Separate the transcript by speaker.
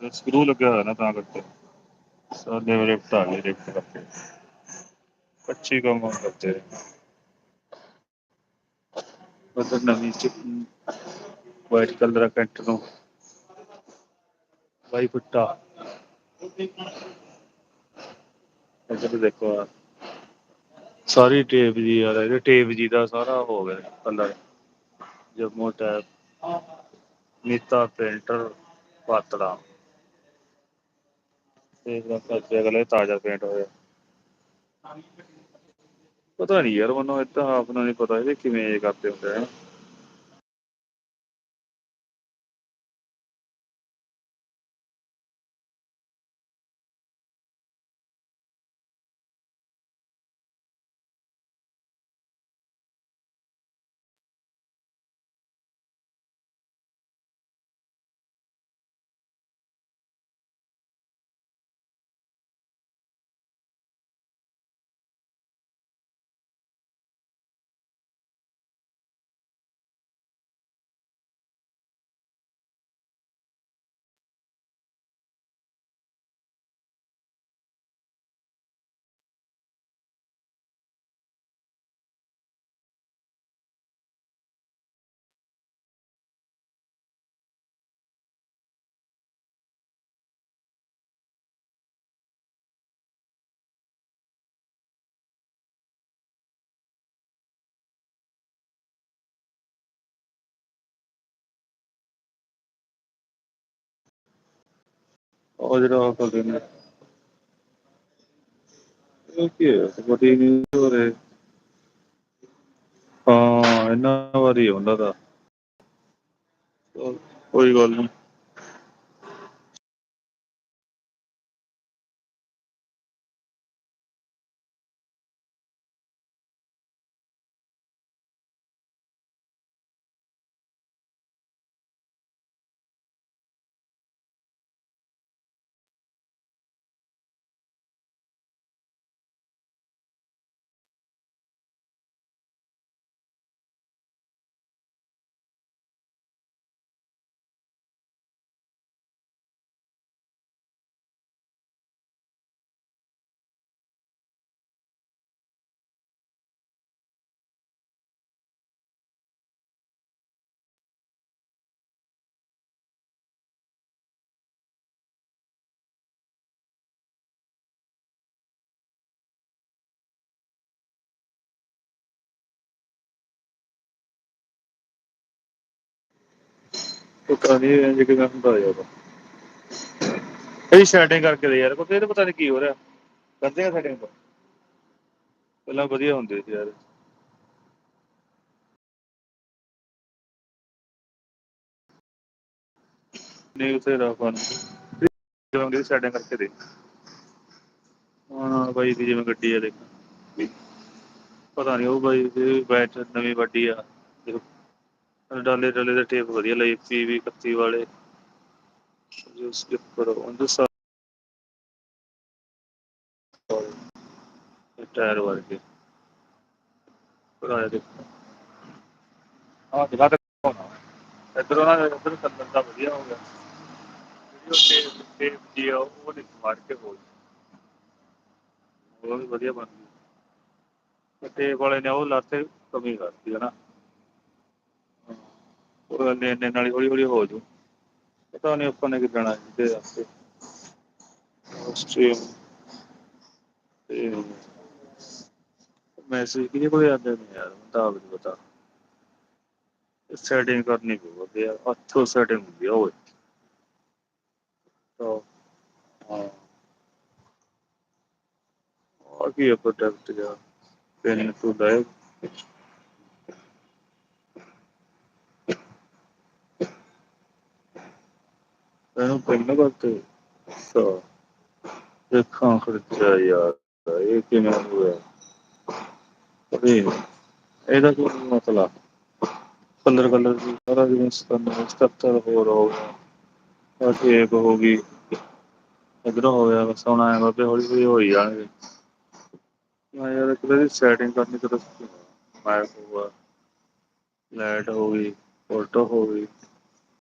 Speaker 1: Screw ਲੱਗਿਆ ਹੋਇਆ ਨਾ ਤਾਂ ਕਰਕੇ। ਸਾਡੇ ਵੇਲੇ ਪਟਾ ਗਏ ਰਿਫਟ ਕਰਕੇ। ਕੱਚੀ ਕੰਮ ਕਰਦੇ ਉਧਰ ਨਵੀਂ ਚ ਵਾਈਟ ਕਲਰ ਦਾ ਪੈਂਟ ਨੂੰ ਵਾਈ ਪੁੱਟਾ। ਇੱਧਰ ਦੇਖੋ ਆਹ ਸਾਰੀ ਟੇਪ ਜੀ ਯਾਰ ਇਹਦੇ ਟੇਪ ਜੀ ਦਾ ਸਾਰਾ ਹੋ ਗਿਆ ਕਲਰ ਜੰਮੋ ਟੈਪ ਨੀਤਾ ਪੇਂਟਰ ਪਾਤੜਾ। ਤੇ ਸੱਜੇ ਅਗਲੇ ਤਾਜ਼ਾ ਪੇਂਟ ਹੋਇਆ ਪਤਾ ਨਹੀਂ ਯਾਰ, ਮੈਨੂੰ ਇਦਾਂ ਆਪਣਾ ਨਹੀਂ ਪਤਾ ਇਹ ਕਿਵੇਂ ਇਹ ਕਰਦੇ ਹੁੰਦੇ ਆ। ਉਹ ਜਿਹੜਾ ਉਹ ਕਰਦੇ ਨੇ। ਇਹ ਕੀ ਹੈ? ਬੜੀ ਨਹੀਂ ਹੋ ਰਹੇ। ਹਾਂ, ਇਹਨਾਂ ਵਾਰੀ ਹੁੰਦਾ ਦਾ ਕੋਈ ਗੱਲ ਨਹੀਂ ਪਤਾ ਨਹੀਂ ਇੰਜ ਕਿਵੇਂ ਹੁੰਦਾ ਯਾਰ। ਇਹ ਸੈਟਿੰਗ ਕਰਕੇ ਦੇ ਯਾਰ ਕੋਈ ਇਹ ਤਾਂ ਪਤਾ ਨਹੀਂ ਕੀ ਹੋ ਰਿਹਾ। ਕਰਦੇ ਆ ਸੈਟਿੰਗ ਪਹਿਲਾਂ ਵਧੀਆ ਹੁੰਦੇ ਸੀ ਯਾਰ। ਨਹੀਂ ਉਸੇ ਰਾਫਨ ਜਿਵੇਂ ਸੈਟਿੰਗ ਕਰਕੇ ਦੇ। ਹਾਂ, ਬਾਈ ਦੀ ਜਿਵੇਂ ਗੱਡੀ ਆ ਦੇਖ। ਪਤਾ ਨਹੀਂ ਉਹ ਬਾਈ ਦੀ ਬੈਟ ਨਵੀਂ ਵੱਡੀ ਆ। ਡਾਲੇ ਡਾਲੇ ਦੇ ਟੇਪ ਵਧੀਆ ਲਈ ਪੀਵੀ 31 ਵਾਲੇ। ਜੋ ਸਕਿਪ ਕਰੋ ਉਹਦੇ ਸਾਹ ਟਾਇਰ ਵਰਗੇ ਪਰ ਦੇਖੋ। ਦਿਖਾ ਤੇ ਇੱਧਰ ਉਹਨਾਂ ਦੇ ਇੱਧਰ ਕਲਰ ਦਾ ਵਧੀਆ ਹੋ ਗਿਆ। ਉਹ ਟੇਪ ਟੇਪ ਜੀ ਆ ਉਹ ਨਹੀਂ ਮਾਰ ਕੇ ਹੋ ਉਹ ਵੀ ਵਧੀਆ ਬਣ ਗਈ। ਤੇ ਟੇਪ ਵਾਲੇ ਨੇ ਉਹ ਲਾਤੇ ਕਮੀ ਕਰਤੀ ਹੈ ਨਾ ਉਹ ਇੰਨੇ ਨਾਲ ਹੌਲੀ ਹੌਲੀ ਹੋ ਜੂ ਪਤਾ ਨਹੀਂ ਆਪਾਂ ਨੇ ਕਿੱਦਣਾ ਜਿਹਦੇ ਵਾਸਤੇ ਸਟ੍ਰੀਮ ਤੇ ਮੈਸੇਜ ਕਿਹਦੇ ਕੋਲ ਆਉਂਦੇ ਨੇ ਯਾਰ, ਮੈਨੂੰ ਆਪ ਨਹੀਂ ਪਤਾ। ਸੈਟਿੰਗ ਕਰਨੀ ਪਊਗੀ ਯਾਰ ਅੱਥੋਂ ਸੈਟਿੰਗ ਹੁੰਦੀ ਆ ਓਏ ਤਾਂ, ਹਾਂ। ਆ ਕੀ ਪ੍ਰੋਡਕਟ ਜਾ ਪਿੰਨ ਟੂ ਲਾਈਵ ਇਹਨੂੰ ਪਿੰਨ ਕਰਤੇ ਅੱਛਾ ਦੇਖਾਂ ਖਰਚਾ ਯਾਰ, ਇਹ ਕਿਵੇਂ ਹੋਇਆ? ਅਰੇ, ਇਹਦਾ ਕੀ ਮਤਲਬ ਕਲਰ ਕਲਰ ਦੀ ਸਾਰਾ ਜਿਵੇਂ ਸਟਰਕਚਰ ਹੋਰ ਹੋ ਗਿਆ। ਆ ਸ਼ੇਪ ਹੋ ਗਈ। ਇਧਰੋਂ ਹੋ ਬਸ ਹੁਣ ਆਇਆ ਬਾਬੇ ਹੌਲੀ ਹੌਲੀ ਹੋਈ ਜਾਣਗੇ। ਮੈਂ ਯਾਰ ਇੱਕ ਵਾਰੀ ਸੈਟਿੰਗ ਕਰਨੀ ਕਦੋਂ ਮੈਂ ਹੋਊਗਾ ਲਾਈਟ ਹੋ ਗਈ ਫੋਟੋ ਹੋ ਗਈ।